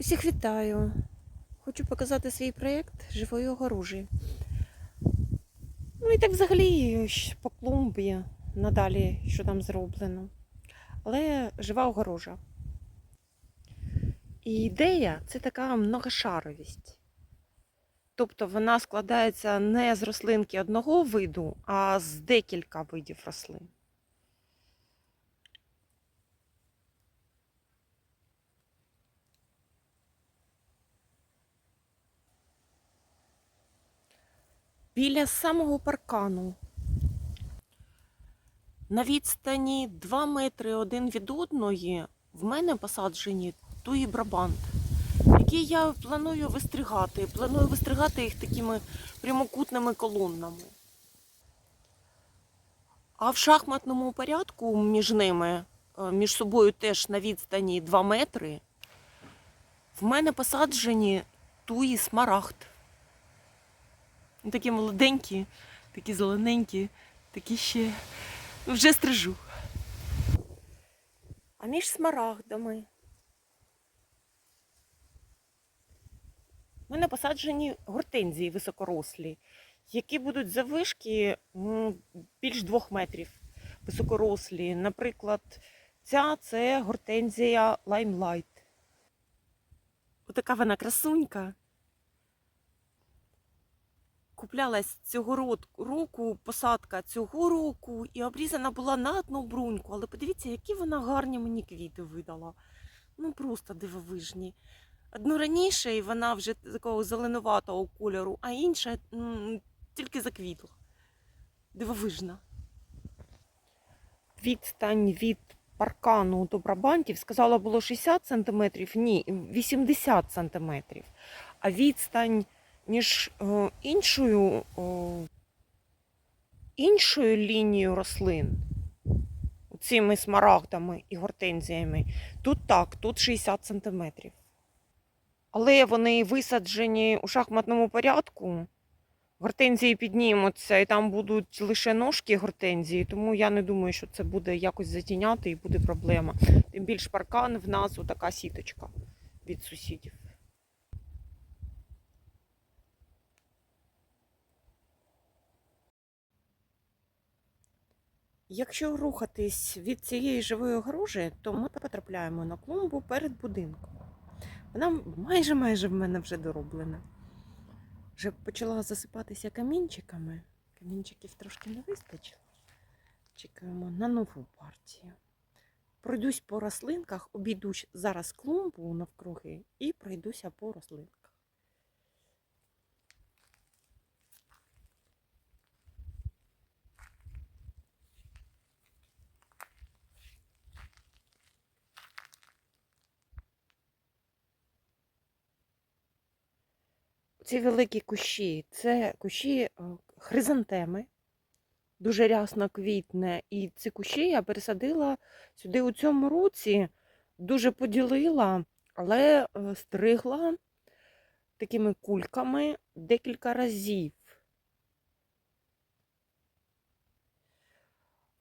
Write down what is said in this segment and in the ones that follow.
Усіх вітаю! Хочу показати свій проєкт живої огорожі. Ну і так взагалі по клумбі надалі, що там зроблено. Але жива огорожа. І ідея це така многошаровість. Тобто вона складається не з рослинки одного виду, а з декілька видів рослин. Біля самого паркану. На відстані 2 метри один від одної в мене посаджені туї брабант, які я планую вистригати. Планую вистригати їх такими прямокутними колоннами. А в шахматному порядку між ними, е, між собою теж на відстані 2 метри, в мене посаджені туї смарагд. Такі молоденькі, такі зелененькі, такі ще ну, вже стрижу. А між смарагдами. У мене посаджені гортензії високорослі, які будуть завишки більш двох метрів високорослі. Наприклад, ця це гортензія Limelight. Отака вона красунька куплялась цього року, посадка цього року, і обрізана була на одну бруньку. Але подивіться, які вона гарні мені квіти видала. Ну просто дивовижні. Одну раніше, і вона вже такого зеленуватого кольору, а інша м, тільки заквітла. Дивовижна. Відстань від паркану до брабантів сказала було 60 см, ні, 80 см. А відстань між е, іншою, о, іншою лінією рослин, цими смарагдами і гортензіями, тут так, тут 60 сантиметрів. Але вони висаджені у шахматному порядку. Гортензії піднімуться, і там будуть лише ножки гортензії, тому я не думаю, що це буде якось затіняти і буде проблема. Тим більш паркан в нас така сіточка від сусідів. Якщо рухатись від цієї живої огорожі, то ми потрапляємо на клумбу перед будинком. Вона майже майже в мене вже дороблена. Вже почала засипатися камінчиками. Камінчиків трошки не вистачило. Чекаємо на нову партію. Пройдусь по рослинках, обійдусь зараз клумбу навкруги і пройдуся по рослинках. Ці великі кущі це кущі е, хризантеми, дуже рясно квітне. І ці кущі я пересадила сюди у цьому році, дуже поділила, але е, стригла такими кульками декілька разів.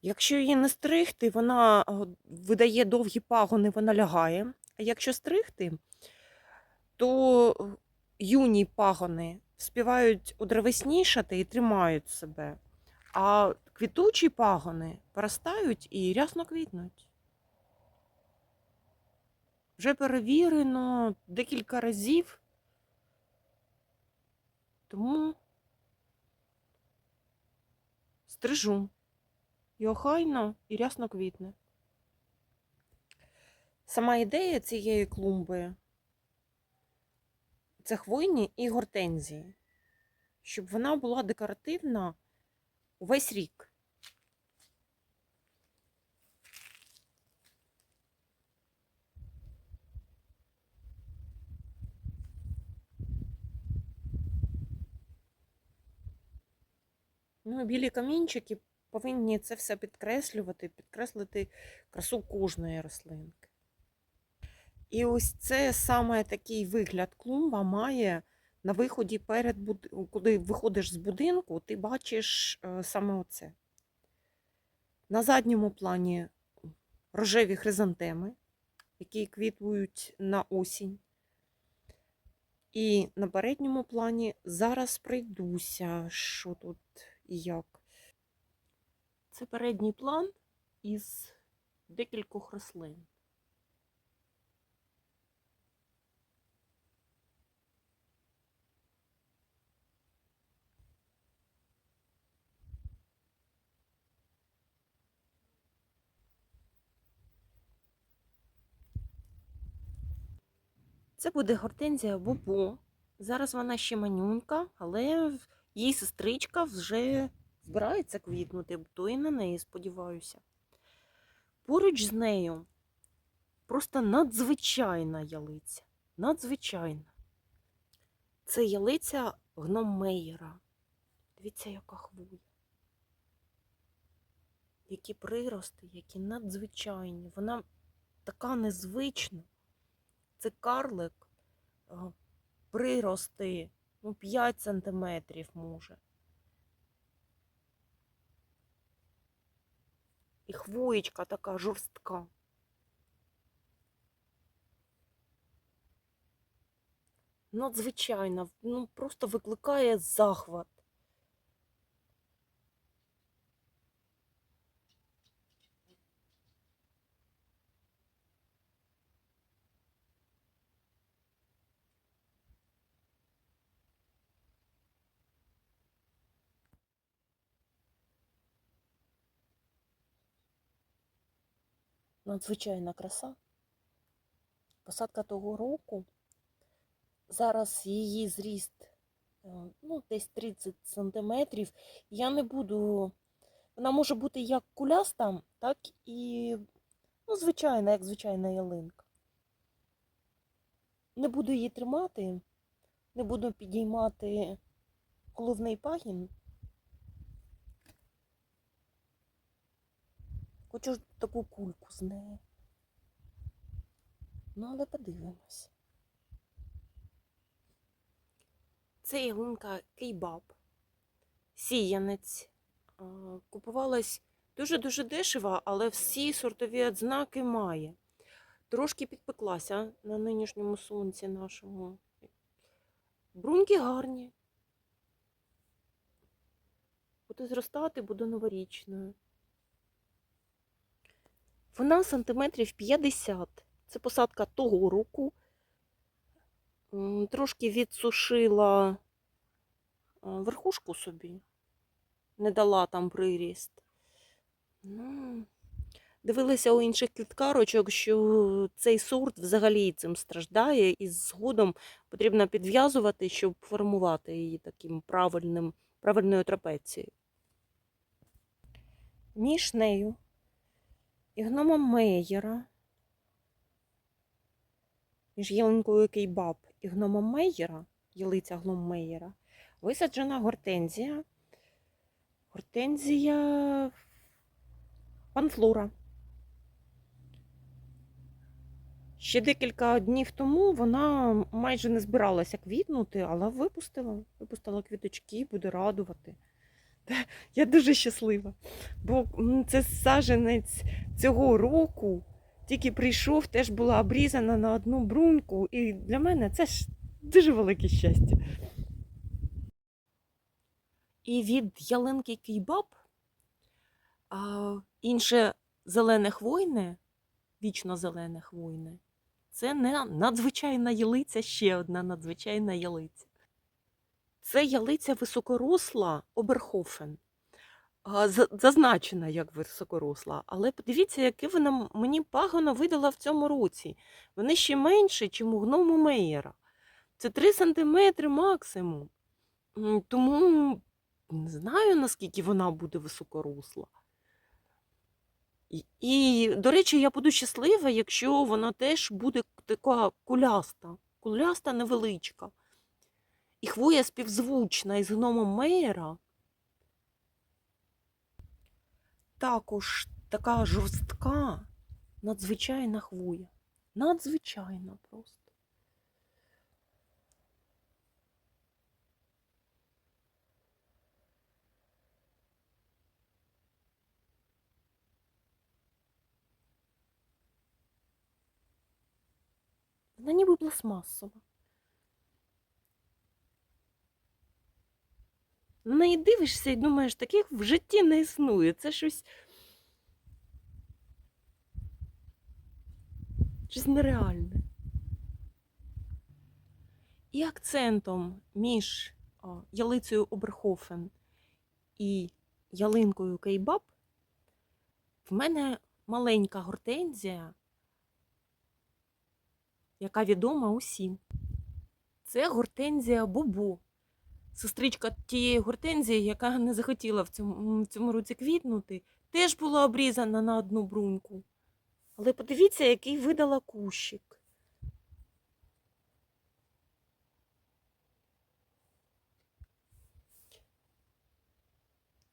Якщо її не стригти, вона е, видає довгі пагони, вона лягає. А якщо стригти, то юні пагони співають удревеснішати і тримають себе, а квітучі пагони поростають і рясно квітнуть. Вже перевірено декілька разів, тому стрижу. І охайно і рясно квітне. Сама ідея цієї клумби це хвойні і гортензії, щоб вона була декоративна увесь рік. Ну, білі камінчики повинні це все підкреслювати, підкреслити красу кожної рослинки. І ось це саме такий вигляд клумба має на виході перед коли виходиш з будинку, ти бачиш е, саме оце. На задньому плані рожеві хризантеми, які квітують на осінь. І на передньому плані зараз пройдуся, що тут і як. Це передній план із декількох рослин. Це буде гортензія Бобо. Зараз вона ще манюнька, але її сестричка вже збирається квітнути, то і на неї сподіваюся. Поруч з нею просто надзвичайна ялиця. Надзвичайна. Це ялиця гном Мейєра. Дивіться, яка хвоя. Які прирости, які надзвичайні. Вона така незвична. Це карлик, прирости, ну, 5 сантиметрів може. І хвоєчка така жорстка. Надзвичайна, ну просто викликає захват. Надзвичайна краса. Посадка того року. Зараз її зріст е, ну, десь 30 сантиметрів. Я не буду. Вона може бути як куляста, так і ну, звичайна, як звичайна ялинка. Не буду її тримати, не буду підіймати головний пагін. Хочу ж таку кульку з неї. Ну, але подивимось. Це ялинка кейбаб. Сіянець. Купувалась дуже-дуже дешево, але всі сортові ознаки має. Трошки підпеклася на нинішньому сонці нашому. Бруньки гарні. Буде зростати, буде новорічною. Вона сантиметрів 50. Це посадка того року. Трошки відсушила верхушку собі, не дала там приріст. Ну, дивилася у інших квіткарочок, що цей сорт взагалі цим страждає, і згодом потрібно підв'язувати, щоб формувати її таким правильним, правильною трапецією. Між нею і гномом Мейєра, між ялинкою Кейбаб і гномом Мейєра, ялиця гном Мейєра, висаджена гортензія. Гортензія панфлора. Ще декілька днів тому вона майже не збиралася квітнути, але випустила. Випустила квіточки, буде радувати. Я дуже щаслива, бо це саженець цього року. Тільки прийшов, теж була обрізана на одну бруньку, і для мене це ж дуже велике щастя. І від ялинки кейбаб а, інше зелене хвойне, вічно зелене хвойне, це не надзвичайна ялиця, ще одна надзвичайна ялиця. Це ялиця високоросла Оберхофен. Зазначена як високоросла, але подивіться, яке вона мені пагано видала в цьому році. Вони ще менше, ніж у гному Мейєра. Це 3 см максимум. Тому не знаю, наскільки вона буде високоросла. І, і, до речі, я буду щаслива, якщо вона теж буде така куляста, куляста невеличка. І хвоя співзвучна із гномом Мейера. Також така жорстка, надзвичайна хвоя. Надзвичайна просто. Вона ніби пластмасова. На неї дивишся і думаєш, таких в житті не існує. Це щось. Щось нереальне. І акцентом між ялицею Оберхофен і ялинкою Кейбаб в мене маленька гортензія, яка відома усім. Це гортензія Бобо, сестричка тієї гортензії, яка не захотіла в цьому, в цьому році квітнути, теж була обрізана на одну бруньку. Але подивіться, який видала кущик.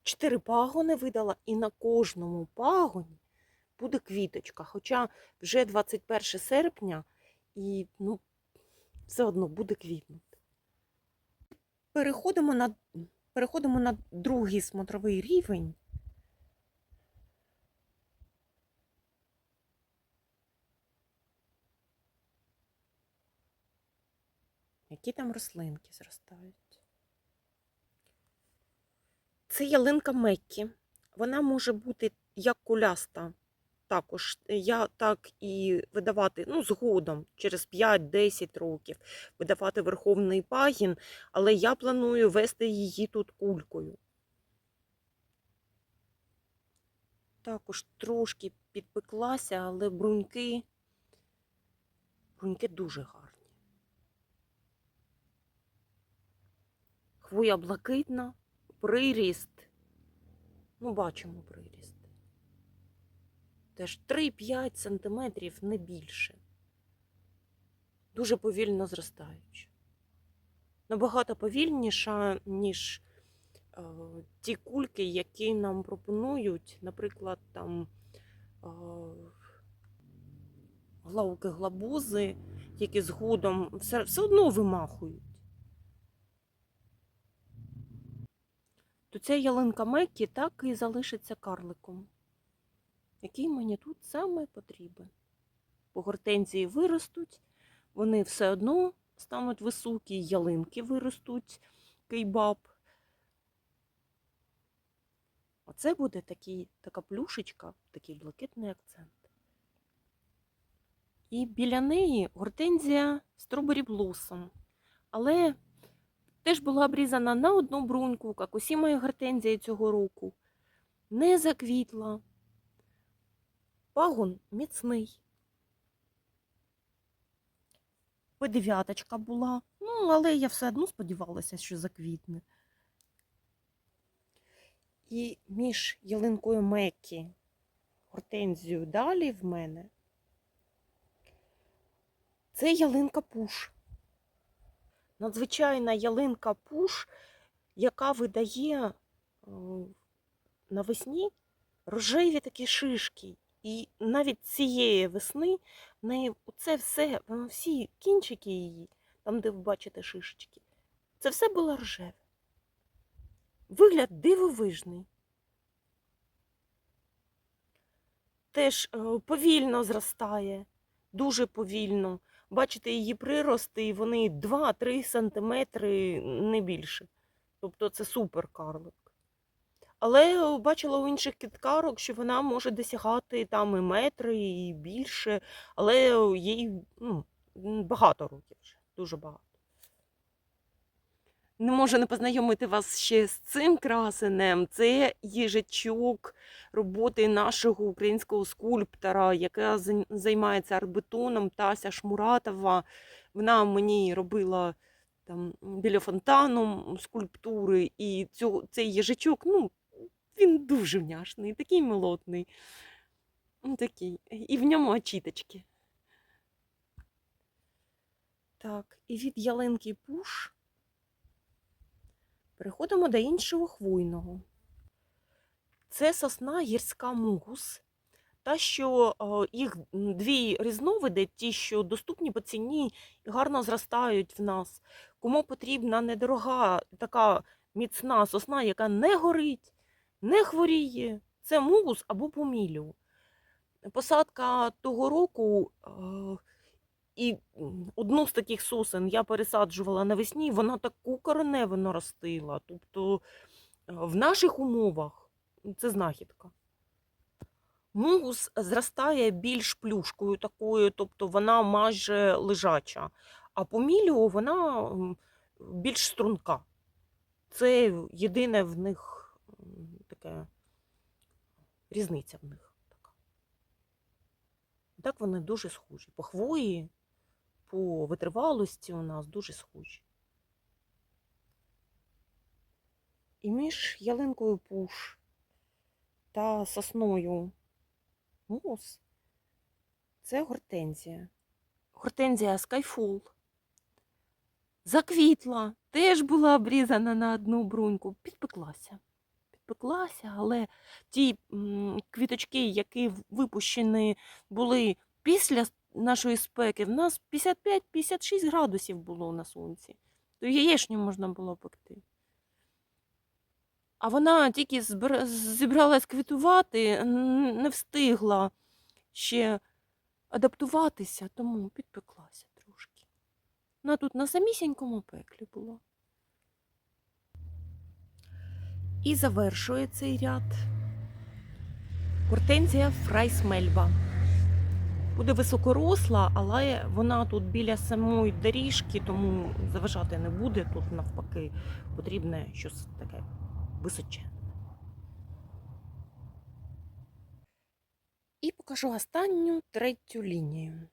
Чотири пагони видала, і на кожному пагоні буде квіточка. Хоча вже 21 серпня і ну, все одно буде квітнути. Переходимо на, переходимо на другий смотровий рівень. Які там рослинки зростають? Це ялинка Меккі. Вона може бути як куляста. Також я так і видавати ну, згодом, через 5-10 років, видавати верховний пагін, але я планую вести її тут кулькою. Також трошки підпеклася, але бруньки, бруньки дуже гарні. Хвоя блакитна, приріст. Ну, бачимо приріст. Теж 3-5 сантиметрів, не більше. Дуже повільно зростаючи. Набагато повільніша, ніж е, ті кульки, які нам пропонують, наприклад, там е, главки глабузи, які згодом все, все одно вимахують. то ця ялинка Меккі так і залишиться карликом, який мені тут саме потрібен. Бо гортензії виростуть, вони все одно стануть високі, ялинки виростуть, кейбаб. Оце буде такий, така плюшечка, такий блакитний акцент. І біля неї гортензія Strawberry Blossom. Але теж була обрізана на одну бруньку, як усі мої гортензії цього року. Не заквітла. Пагон міцний. Подев'яточка була. Ну, але я все одно сподівалася, що заквітне. І між ялинкою Меккі, гортензією далі в мене. Це ялинка Пуш надзвичайна ялинка пуш, яка видає е, навесні рожеві такі шишки. І навіть цієї весни в неї це все, всі кінчики її, там, де ви бачите шишечки, це все було рожеве. Вигляд дивовижний. Теж е, повільно зростає, дуже повільно. Бачите, її прирости, і вони 2-3 сантиметри не більше. Тобто це супер карлик. Але бачила у інших кіткарок, що вона може досягати там і метри, і більше, але їй ну, багато років вже, дуже багато. Не можу не познайомити вас ще з цим красенем. Це їжачок роботи нашого українського скульптора, яка займається арбетоном Тася Шмуратова. Вона мені робила там біля фонтану скульптури, і цього, цей їжачок, ну, він дуже вняшний, такий милотний. Такий. І в ньому очіточки. Так, і від ялинки пуш. Переходимо до іншого хвойного. Це сосна гірська мугус. Та, що їх дві різновиди, ті, що доступні по ціні і гарно зростають в нас. Кому потрібна недорога така міцна сосна, яка не горить, не хворіє, це мугус або помілю. Посадка того року І одну з таких сосен я пересаджувала навесні, вона таку кореневу наростила. Тобто е, в наших умовах це знахідка. Мугус зростає більш плюшкою такою, тобто вона майже лежача, а поміліо вона більш струнка. Це єдине в них таке різниця в них така. Так вони дуже схожі. По хвої, по витривалості у нас дуже схожі. І між ялинкою пуш та сосною мус це гортензія. Гортензія Skyfall. Заквітла, теж була обрізана на одну бруньку, підпеклася. Підпеклася, але ті квіточки, які випущені були після нашої спеки, в нас 55-56 градусів було на сонці. То яєчню можна було пекти. А вона тільки зібралась квітувати, не встигла ще адаптуватися, тому підпеклася трошки. Вона тут на самісінькому пеклі була. І завершує цей ряд гортензія фрайсмельба. Буде високоросла, але вона тут біля самої доріжки, тому заважати не буде. Тут навпаки потрібне щось таке височенне. І покажу останню третю лінію.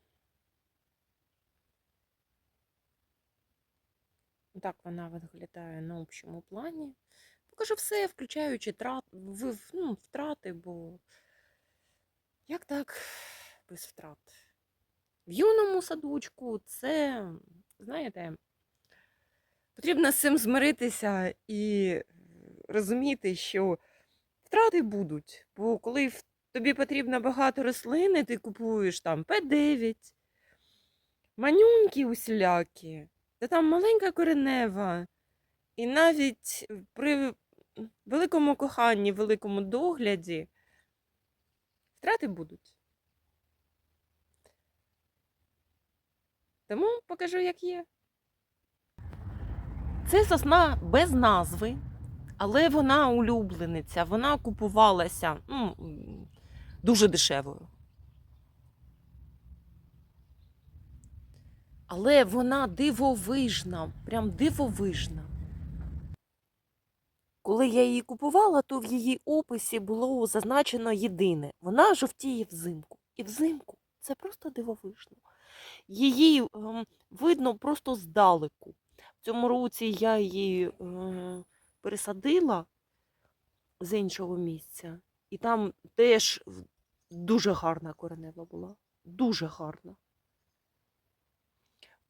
Так вона виглядає на общому плані. Покажу все, включаючи трат, в- ну, втрати, бо як так без втрат? В юному садочку це, знаєте, потрібно з цим змиритися і розуміти, що втрати будуть. Бо коли тобі потрібно багато рослини, ти купуєш там П9, манюньки усілякі, та там маленька коренева. І навіть при великому коханні, великому догляді втрати будуть. Тому покажу, як є. Це сосна без назви, але вона улюблениця. Вона купувалася ну, дуже дешевою. Але вона дивовижна, прям дивовижна. Коли я її купувала, то в її описі було зазначено єдине: вона жовтіє взимку. І взимку це просто дивовижно. Її ем, видно просто здалеку. В цьому році я її е, пересадила з іншого місця, і там теж дуже гарна коренева була. Дуже гарна.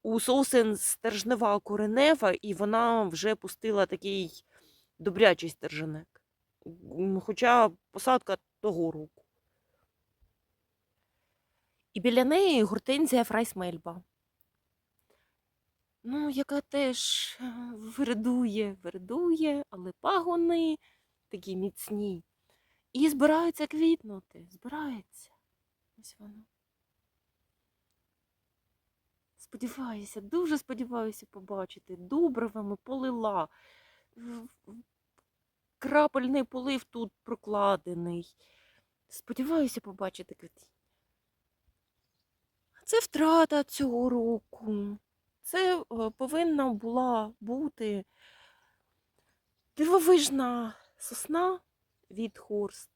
У сосен стержнева коренева, і вона вже пустила такий добрячий стерженек. Хоча посадка того року. І біля неї гортензія фрайсмельба. Ну, яка теж е, вередує, вередує, але пагони такі міцні. І збирається квітнути, збирається. Ось воно. Сподіваюся, дуже сподіваюся побачити. Добривами полила. Крапельний полив тут прокладений. Сподіваюся побачити квітіння. Це втрата цього року. Це е, повинна була бути дивовижна сосна від Хорст.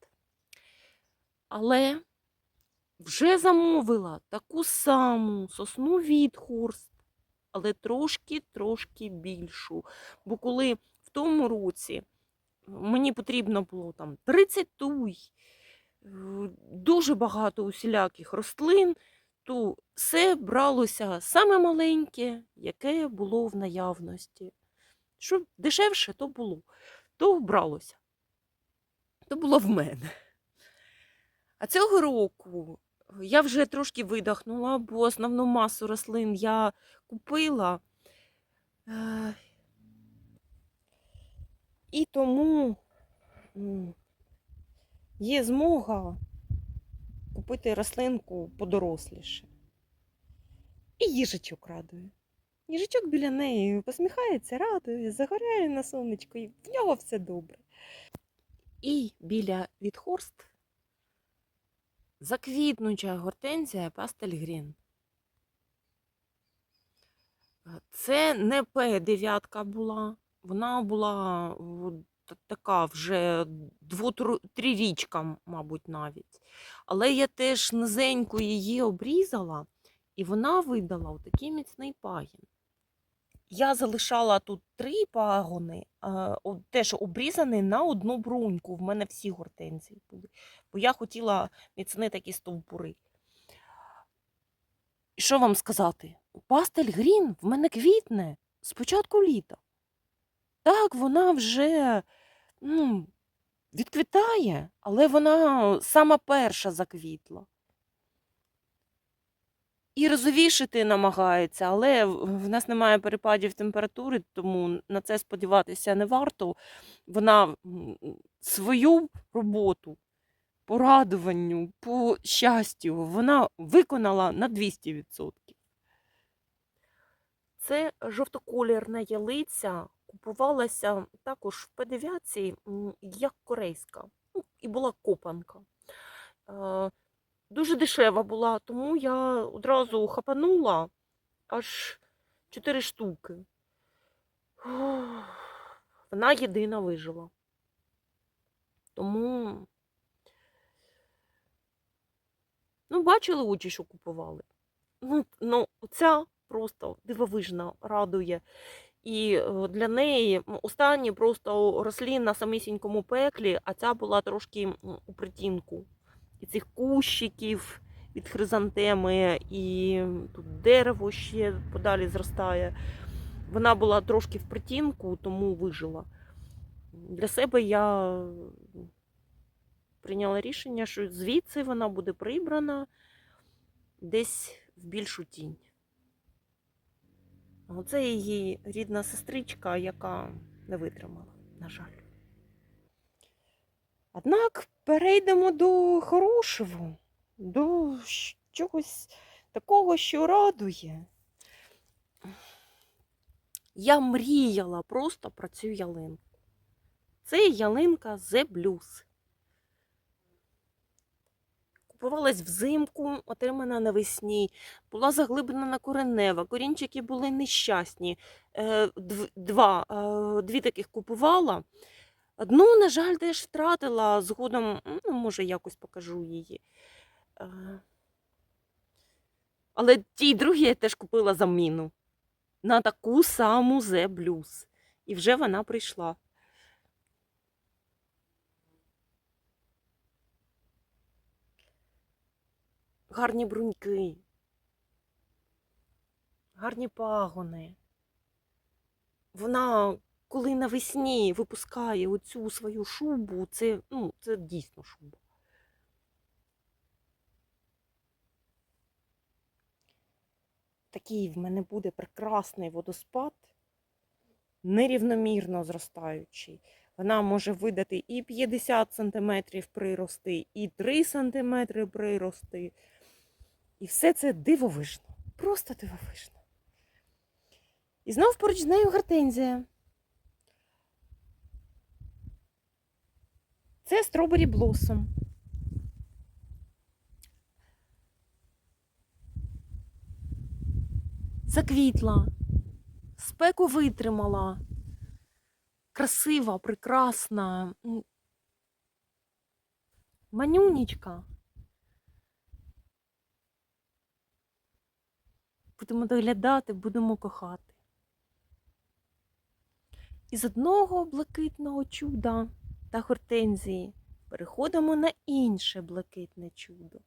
Але вже замовила таку саму сосну від Хорст, але трошки-трошки більшу. Бо коли в тому році мені потрібно було там 30 туй, е, дуже багато усіляких рослин, то все бралося саме маленьке, яке було в наявності. Що дешевше, то було, то бралося. То було в мене. А цього року я вже трошки видихнула, бо основну масу рослин я купила. І тому є змога купити рослинку подоросліше. І їжачок радує. Їжачок біля неї посміхається, радує, загоряє на сонечко, і в нього все добре. І біля відхорст заквітнуча гортензія пастель грін. Це не П9 була, вона була от та- така вже двотрирічка, мабуть, навіть. Але я теж низенько її обрізала, і вона видала отакий міцний пагін. Я залишала тут три пагони, теж обрізані на одну бруньку. В мене всі гортензії були, бо я хотіла міцні такі стовбури. І що вам сказати? Пастель грін в мене квітне з початку літа. Так, вона вже ну, відквітає, але вона сама перша заквітла. І розовішити намагається, але в нас немає перепадів температури, тому на це сподіватися не варто. Вона свою роботу по радуванню, по щастю, вона виконала на 200%. Це жовтоколірна ялиця, купувалася також в П9, як корейська, ну, і була копанка. Е, Дуже дешева була, тому я одразу хапанула аж 4 штуки. Вона єдина вижила. Тому, ну, бачили очі, що купували. Ну, ну, ця просто дивовижна радує. І е, для неї останні просто рослі на самісінькому пеклі, а ця була трошки у притінку. І цих кущиків від хризантеми, і тут дерево ще подалі зростає. Вона була трошки в притінку, тому вижила. Для себе я прийняла рішення, що звідси вона буде прибрана десь в більшу тінь. Оце її рідна сестричка, яка не витримала, на жаль. Однак перейдемо до хорошого, до чогось такого, що радує. Я мріяла просто про цю ялинку. Це ялинка The Blues. Купувалась взимку, отримана навесні, була заглиблена коренева, корінчики були нещасні. Е, Два, е, дві таких купувала. Одну, на жаль, теж втратила. Згодом, ну, може, якось покажу її. Е, Але тій другій я теж купила заміну на таку саму The Blues. І вже вона прийшла. Гарні бруньки, гарні пагони. Вона, коли навесні випускає оцю свою шубу, це, ну, це дійсно шуба. Такий в мене буде прекрасний водоспад, нерівномірно зростаючий. Вона може видати і 50 см прирости, і 3 см прирости. І все це дивовижно. Просто дивовижно. І знов поруч з нею гортензія. Це Strawberry Blossom. Заквітла, спеку витримала. Красива, прекрасна. Манюнічка. Будемо доглядати, будемо кохати. Із одного блакитного чуда та гортензії переходимо на інше блакитне чудо.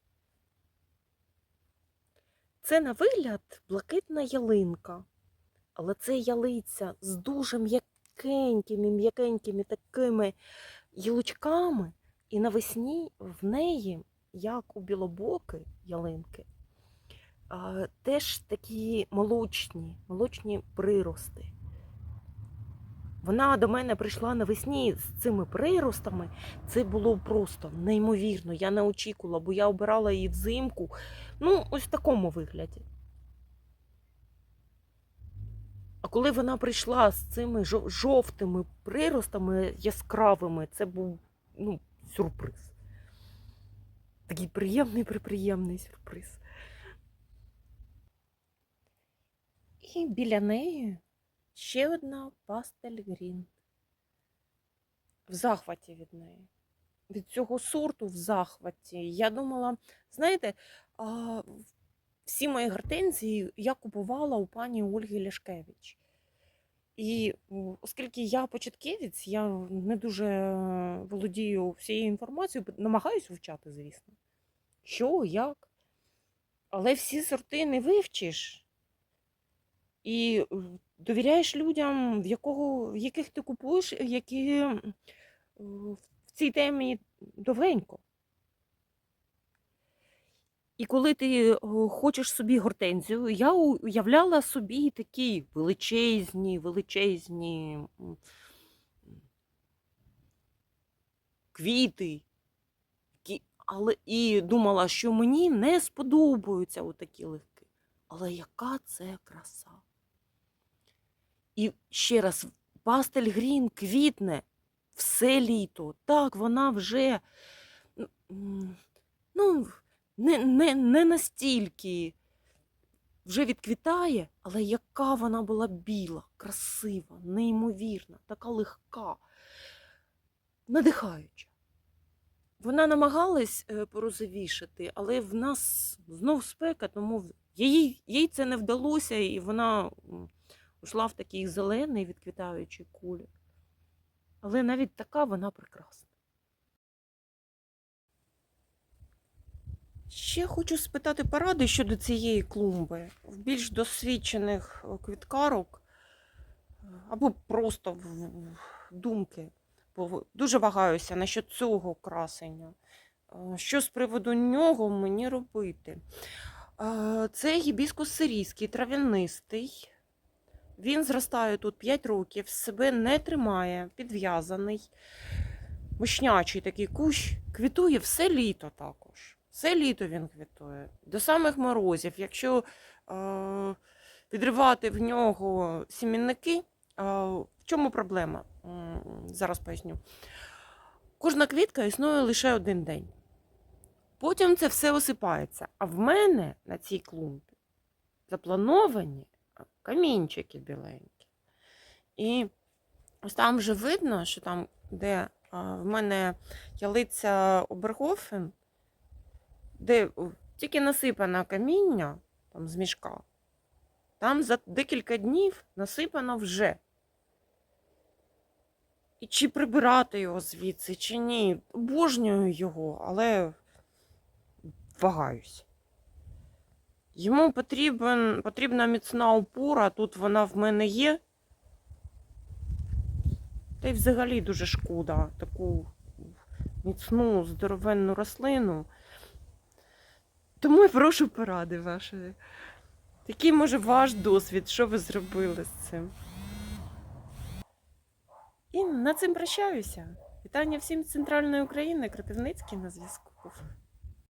Це на вигляд блакитна ялинка, але це ялиця з дуже м'якенькими, м'якенькими такими гілочками, і навесні в неї, як у білобоки ялинки, теж такі молочні, молочні прирости. Вона до мене прийшла навесні з цими приростами. Це було просто неймовірно. Я не очікувала, бо я обирала її взимку. Ну, ось в такому вигляді. А коли вона прийшла з цими жовтими приростами яскравими, це був ну, сюрприз. Такий приємний, приприємний сюрприз. І біля неї ще одна пастель грін. В захваті від неї. Від цього сорту в захваті. Я думала, знаєте, а, всі мої гортензії я купувала у пані Ольги Ляшкевич. І оскільки я початківець, я не дуже володію всією інформацією, намагаюся вивчати, звісно. Що, як. Але всі сорти не вивчиш. І довіряєш людям, в, якого, в яких ти купуєш, які в цій темі довгенько. І коли ти хочеш собі гортензію, я уявляла собі такі величезні, величезні квіти. Але і думала, що мені не сподобаються отакі легкі. Але яка це краса? І ще раз, пастель грін квітне все літо. Так, вона вже ну, не, не, не настільки вже відквітає, але яка вона була біла, красива, неймовірна, така легка, надихаюча. Вона намагалась е, порозовішати, але в нас знов спека, тому їй, їй це не вдалося, і вона м, йшла в такий зелений відквітаючий колір. Але навіть така вона прекрасна. Ще хочу спитати поради щодо цієї клумби в більш досвідчених е, квіткарок е, або просто в- думки. Бо дуже вагаюся насчет цього красення. Е, Що з приводу нього мені робити? Це гібіскус сирійський, трав'янистий. Він зростає тут 5 років, себе не тримає, підв'язаний. Мощнячий такий кущ, квітує все літо також. Все літо він квітує. До самих морозів. Якщо е, підривати в нього сімінники, е, в чому проблема? Зараз поясню. Кожна квітка існує лише один день. Потім це все осипається. А в мене на цій клумбі заплановані камінчики біленькі. І ось там вже видно, що там, де а, в мене ялиця Обергофен, де тільки насипано каміння там, з мішка, там за декілька днів насипано вже. І чи прибирати його звідси, чи ні. Обожнюю його, але вагаюсь. Йому потрібен, потрібна міцна опора, тут вона в мене є. Та й взагалі дуже шкода таку міцну, здоровенну рослину. Тому я прошу поради вашої. Який може ваш досвід, що ви зробили з цим? І на цим прощаюся. Вітання всім з центральної України, Кропивницький на зв'язку.